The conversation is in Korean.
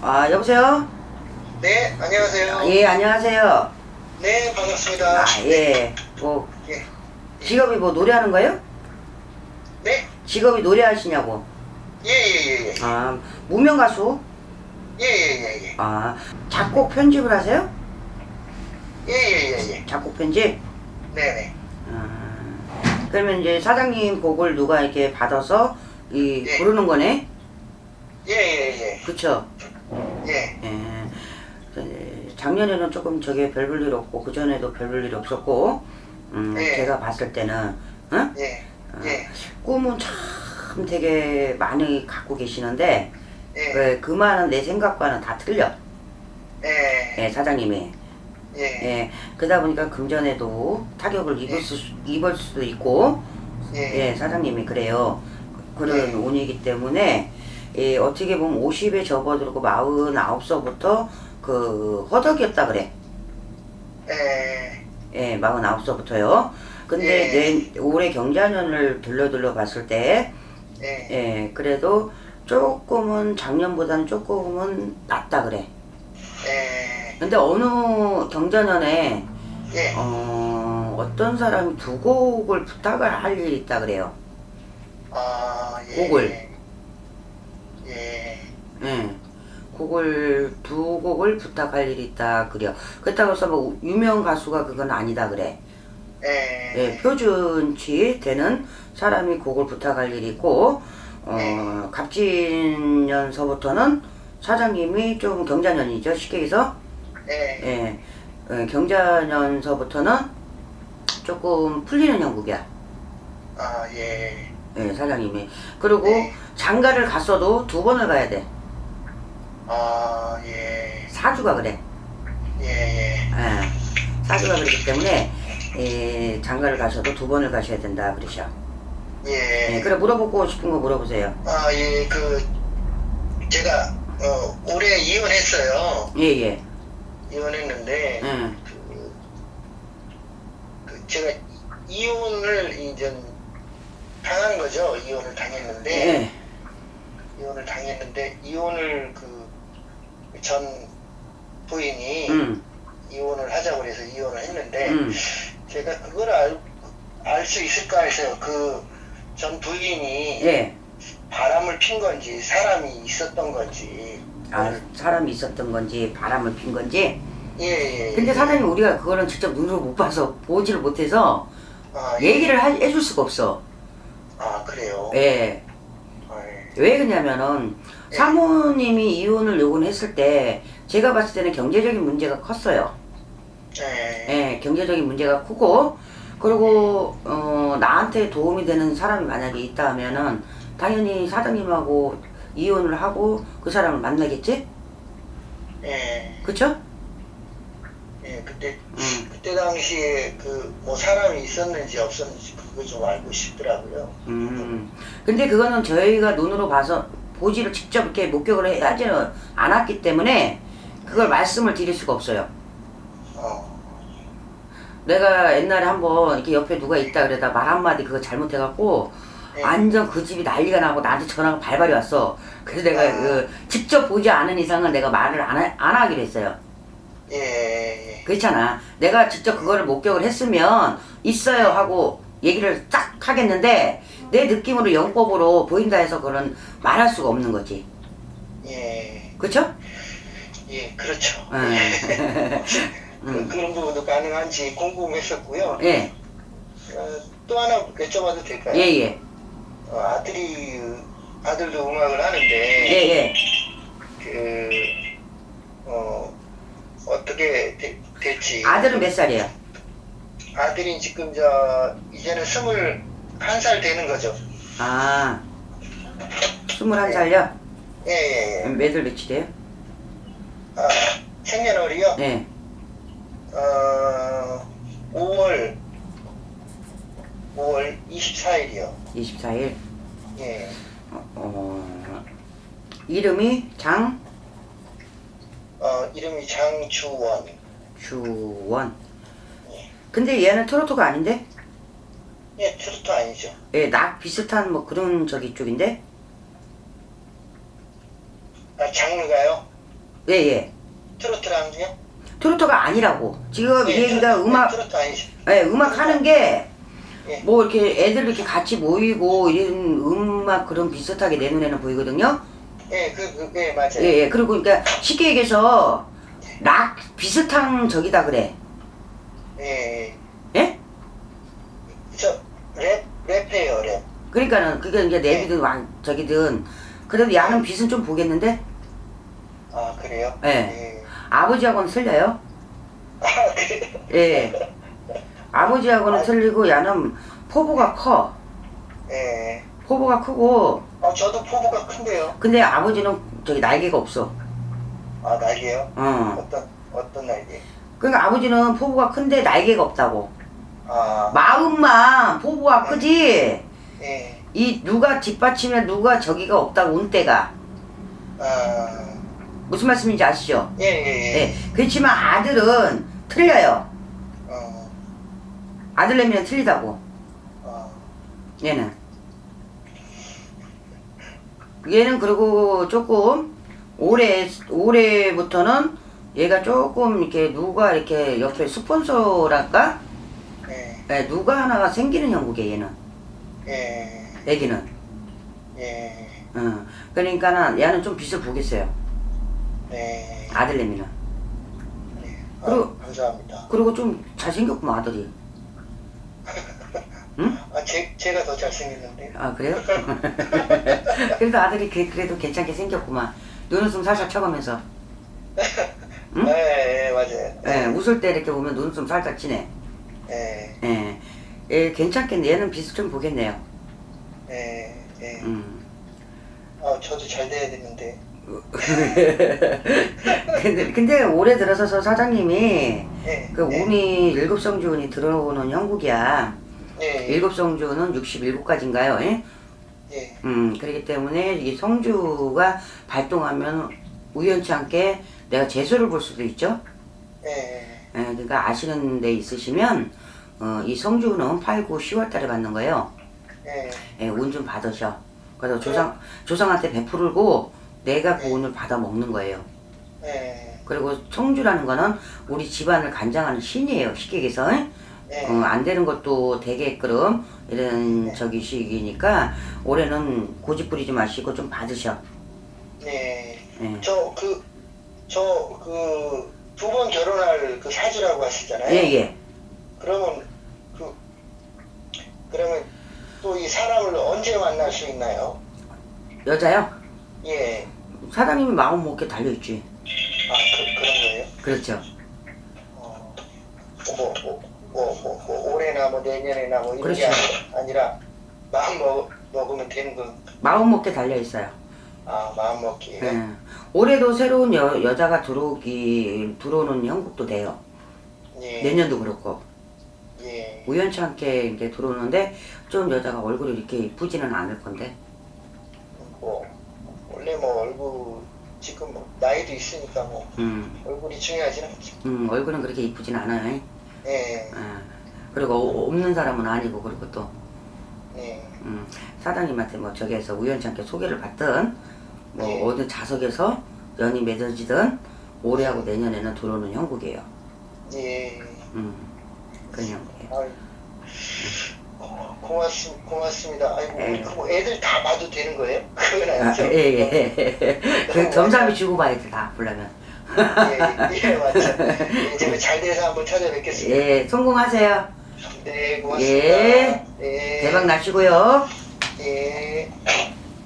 아, 여보세요? 네, 안녕하세요. 예, 안녕하세요. 네, 반갑습니다. 아, 예. 뭐, 예. 직업이 뭐 노래하는 거예요? 네? 직업이 노래하시냐고. 예, 예, 예, 예. 아, 무명 가수? 예, 예, 예, 예. 아, 작곡 편집을 하세요? 예, 예, 예, 예. 작곡 편집? 네, 네. 아, 그러면 이제 사장님 곡을 누가 이렇게 받아서 이 예. 부르는 거네? 예, 예, 그쵸? 예. 예. 예. 그, 작년에는 조금 저게 별 볼 일 없고, 그 전에도 별 볼 일 없었고, 음, 예. 제가 봤을 때는, 응? 예. 예. 꿈은 참 되게 많이 갖고 계시는데, 예. 그, 그 말은 내 생각과는 다 틀려. 예. 예, 사장님이. 예. 예, 그러다 보니까 금전에도 타격을 입을, 예. 수, 입을 수도 있고, 예. 예, 사장님이 그래요. 그런 예. 운이기 때문에, 예, 어떻게 보면 50에 접어들고 49서부터 그 허덕이었다 그래. 예. 예, 49서부터요. 근데 내 올해 경자년을 둘러둘러 봤을 때, 예. 예, 그래도 조금은 작년보다는 조금은 낫다 그래. 예. 근데 어느 경자년에 예. 어, 어떤 사람이 두 곡을 부탁을 할 일이 있다 그래요. 아, 예. 곡을. 예. 예. 곡을 두 곡을 부탁할 일이 있다 그래요. 그렇다고 해서 뭐 유명 가수가 그건 아니다 그래. 예. 예, 표준치 되는 사람이 곡을 부탁할 일이 있고 어, 갑진년서부터는 사장님이 좀 경자년이죠. 쉽게 해서 예. 예, 예, 경자년서부터는 조금 풀리는 형국이야. 아, 예. 예, 사장님이. 그리고 네. 장가를 갔어도 두 번을 가야 돼. 아, 예. 사주가 그래. 예. 예. 예, 사주가 그렇기 때문에 예, 장가를 가셔도 두 번을 가셔야 된다 그러셔. 예, 예. 그래 물어보고 싶은 거 물어보세요. 아, 예. 그 제가 어, 올해 이혼했어요. 예, 예. 이혼했는데 예. 그, 그 제가 이혼을 이제 당한 거죠. 이혼을 당했는데 예. 이혼을 당했는데 이혼을 그 전 부인이 음, 이혼을 하자고 그래서 이혼을 했는데 음. 제가 그걸 알알수 있을까 해서 그 전 부인이 예. 바람을 핀 건지 사람이 있었던 건지 아, 사람이 있었던 건지 바람을 핀 건지. 예, 예. 근데 사장님 우리가 그거는 직접 눈으로 못 봐서 보지를 못해서 아, 예. 얘기를 하- 해줄 수가 없어. 아 그래요. 예. 아, 예. 왜 그러냐면은 예. 사모님이 이혼을 요구했을 때 제가 봤을 때는 경제적인 문제가 컸어요. 예. 예, 경제적인 문제가 크고 그리고 어, 나한테 도움이 되는 사람이 만약에 있다 하면은 당연히 사장님하고 이혼을 하고 그 사람을 만나겠지? 예. 그쵸? 예. 그때 음, 그때 당시에 그 뭐 사람이 있었는지 없었는지 그거 좀 알고 싶더라고요. 음. 근데 그거는 저희가 눈으로 봐서 보지를 직접 이렇게 목격을 해야지는 않았기 때문에 그걸 말씀을 드릴 수가 없어요. 어. 내가 옛날에 한번 이렇게 옆에 누가 있다 그러다 말 한마디 그거 잘못해갖고 예. 완전 그 집이 난리가 나고 나한테 전화가 발발이 왔어. 그래서 내가 아. 그 직접 보지 않은 이상은 내가 말을 안, 하, 안 하기로 했어요. 예. 예. 그렇잖아. 내가 직접 그거를 목격을 했으면 있어요 하고 얘기를 딱 하겠는데 내 느낌으로 영법으로 보인다 해서 그런 말할 수가 없는 거지. 예. 예. 그렇죠. 예. 그, 음. 그 런 부분도 가능한지 궁금했었고요. 예, 어, 또 하나 여쭤봐도 될까요? 예, 예. 어, 아들이 아들도 음악을 하는데 예, 예. 그 어, 어떻게 되- 될지 아들은 몇 살이에요? 아들이 지금 저 이제는 스물 한 살 되는 거죠. 아, 스물한 살요? 예 예 예. 몇월 며칠이에요? 아, 생년월이요. 예. 어, 5월 5월 24일이요. 24일. 예. 어, 어, 이름이 장 어, 이름이 장주원. 주원. 근데 얘는 트로트가 아닌데? 예, 트로트 아니죠. 예, 낙 비슷한 뭐 그런 저기 쪽인데? 아, 장르가요? 예, 예. 트로트랑요? 트로트가 아니라고. 지금 예, 이 얘기가 트로트, 음악, 트로트 아니시. 예, 음악 하는 게, 예. 뭐 이렇게 애들 이렇게 같이 모이고 이런 음악 그런 비슷하게 내 눈에는 보이거든요. 예, 그, 그, 예, 맞아요. 예, 예. 그리고 그러니까 쉽게 얘기해서 락 비슷한 적이다 그래. 예, 예? 예. 랩, 랩해요, 랩. 그러니까는 그게 이제 내비든 왕 저기든 그래도 야는 빛은 좀 보겠는데 아, 그래요? 예. 예. 아버지하고는 틀려요. 아, 그래요? 예. 아버지하고는 틀리고 야는 포부가 커. 예. 포부가 크고 아, 저도 포부가 큰데요. 근데 아버지는 저기 날개가 없어. 아, 날개요? 어. 어떤, 어떤 날개? 그러니까 아버지는 포부가 큰데 날개가 없다고. 아, 마음만 포부가 크지. 예. 이 누가 뒷받침에 누가 저기가 없다고 운때가 아, 무슨 말씀인지 아시죠? 예, 예, 예. 예. 그렇지만 아들은 틀려요. 어, 아들 내미는 틀리다고. 어, 얘는. 얘는 그리고 조금 올해 올해부터는 얘가 조금 이렇게 누가 이렇게 옆에 스폰서랄까? 예, 예, 누가 하나가 생기는 형국이야 얘는. 예, 애기는. 예, 어. 그러니까는 얘는 좀 빛을 보겠어요. 네. 아들내미는. 네. 아, 그리고- 감사합니다. 그리고 좀 잘생겼구만 아들이. 아, 제, 제가 더 잘생겼는데. 아 그래요? 그래도 아들이 그- 그래도 괜찮게 생겼구만. 눈웃음 살살 쳐가면서. 응? 네, 예, 맞아요. 예, 웃을 때 이렇게 보면 눈웃음 살짝 치네. 예, 예, 예 괜찮겠네. 얘는 빛을 좀 보겠네요. 예, 예. 음. 아, 저도 잘 돼야 되는데. 근데, 근데 올해 들어서서 사장님이 예, 그 예, 운이 일곱 성주운이 들어오는 형국이야. 예, 예, 일곱 성주는 67가지인가요? 예? 예, 음, 그렇기 때문에 이 성주가 발동하면 우연치 않게 내가 재수를 볼 수도 있죠. 예, 예, 그러니까 아시는 데 있으시면 어, 이 성주는 8, 9, 10월 달에 받는 거예요. 예, 예, 운 좀 받으셔. 그래서 조상, 조상한테 베풀고 내가 그 운을 받아 먹는 거예요. 예, 그리고 성주라는 거는 우리 집안을 간장하는 신이에요. 쉽게 얘기해서. 예? 예, 어, 안 되는 것도 되게끔 이런 저기 시기니까 올해는 고집 부리지 마시고 좀 받으셔. 예. 예. 저, 그, 저, 그, 두 번 결혼할 그 사주라고 하시잖아요. 예, 예. 그러면, 그, 그러면 또 이 사람을 언제 만날 수 있나요? 여자요? 예. 사장님이 마음 먹게 달려있지. 아, 그, 그런 거예요? 그렇죠. 어, 뭐, 뭐, 뭐, 뭐, 뭐, 올해나 뭐 내년에나 뭐 이런 게 그렇죠. 아니- 아니라 마음 먹, 먹으면 되는 거. 마음 먹게 달려있어요. 아, 마음 먹기에. 예. 올해도 새로운 여, 여자가 들어오기, 들어오는 형국도 돼요. 예. 내년도 그렇고. 예. 우연치 않게 이제 들어오는데 좀 여자가 얼굴이 이렇게 이쁘지는 않을 건데. 뭐, 원래 뭐 얼굴, 지금 뭐 나이도 있으니까 뭐 음, 얼굴이 중요하진 않죠. 음, 얼굴은 그렇게 이쁘진 않아요. 예. 예. 그리고 어- 없는 사람은 아니고 그리고 또 예. 음, 사장님한테 뭐 저기에서 우연치 않게 소개를 받든 뭐 네. 어느 자석에서 연이 맺어지든 올해하고 내년에는 들어오는 형국이에요. 예. 음, 그런 형국이에요. 고- 고맙습, 고맙습니다. 아이고, 예. 그거 애들 다 봐도 되는 거예요? 그건 아, 아니죠? 예, 예. 그 점삼이 주고 봐야 돼, 다, 보려면. 예, 예, 맞죠. 예, 제가 잘 돼서 한번 찾아뵙겠습니다. 예, 성공하세요. 네, 고맙습니다. 예. 예. 대박 나시고요.